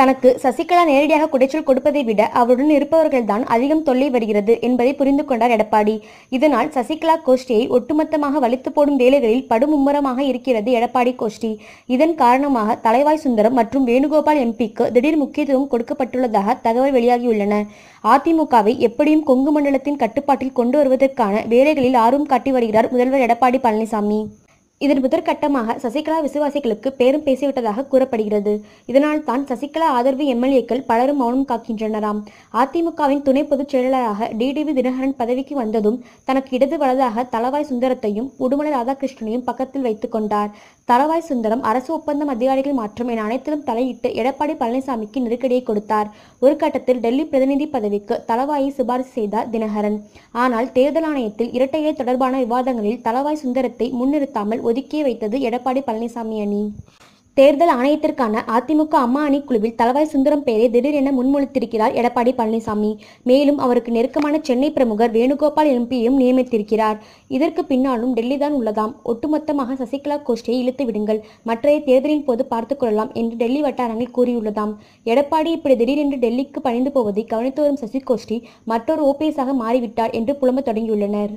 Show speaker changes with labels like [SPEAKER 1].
[SPEAKER 1] தனக்கு சசிகலா நேரடியாக குடைச்சல் கொடுப்பதை விட அவருடன் இருப்பவர்கள்தான் அதிகம் தொல்லை வருகிறது என்பதை புரிந்து கொண்டார் எடப்பாடி. இதனால் சசிகலா கோஷ்டியை ஒட்டுமொத்தமாக வலித்து போடும் வேலைகளில் படுமும்மரமாக இருக்கிறது எடப்பாடி கோஷ்டி. இதன் காரணமாக தலைவாய் சுந்தரம் மற்றும் வேணுகோபால் எம்பிக்கு திடீர் முக்கியத்துவம் கொடுக்கப்பட்டுள்ளதாக தகவல் வெளியாகியுள்ளன. அதிமுகவை எப்படியும் கொங்கு மண்டலத்தின் கட்டுப்பாட்டில் கொண்டு வருவதற்கான வேலைகளில் ஆர்வம் காட்டி வருகிறார் முதல்வர் எடப்பாடி பழனிசாமி. இதன் முதற்கட்டமாக சசிகலா விசுவாசிகளுக்கு பேரும் பேசிவிட்டதாக கூறப்படுகிறது. இதனால் தான் சசிகலா ஆதரவு எம்எல்ஏக்கள் பலரும் மௌனம் காக்கின்றனராம். அதிமுகவின் துணை பொதுச் செயலாளராக டிடிவி தினகரன் பதவிக்கு வந்ததும் தனக்கு இடது வலதாக தளவாய் சுந்தரத்தையும் உடுமலை ராதாகிருஷ்ணனையும் பக்கத்தில் வைத்துக் கொண்டார். தளவாய் சுந்தரம் அரசு ஒப்பந்தம் அதிகாரிகள் மாற்றம் என அனைத்திலும் தலையிட்டு எடப்பாடி பழனிசாமிக்கு நெருக்கடியை கொடுத்தார். ஒரு கட்டத்தில் டெல்லி பிரதிநிதி பதவிக்கு தளவாயை சிபாரிசு செய்தார் தினகரன். ஆனால் தேர்தல் ஆணையத்தில் இரட்டையை தொடர்பான விவாதங்களில் தளவாய் சுந்தரத்தை முன்னிறுத்தாமல் ஒதுக்கி வைத்தது எடப்பாடி பழனிசாமி அணி. தேர்தல் ஆணையத்திற்கான அதிமுக அம்மா அணி குழுவில் தலவாய் சுந்தரம் பெயரை திடீரென முன்மொழித்திருக்கிறார் எடப்பாடி பழனிசாமி. மேலும் அவருக்கு நெருக்கமான சென்னை பிரமுகர் வேணுகோபால் எம்பியையும் நியமித்திருக்கிறார். இதற்கு பின்னாலும் டெல்லிதான் உள்ளதாம். ஒட்டுமொத்தமாக சசிகலா கோஷ்டியை இழுத்து விடுங்கள். மற்றைய தேர்தலின் போது பார்த்துக் கொள்ளலாம் என்று டெல்லி வட்டாரங்கள் கூறியுள்ளதாம். எடப்பாடி இப்படி திடீரென்று டெல்லிக்கு பணிந்து போவதை கவனித்து வரும் சசி கோஷ்டி மற்றொரு ஓபிஎஸாக மாறிவிட்டார் என்று புலம்பத் தொடங்கியுள்ளனர்.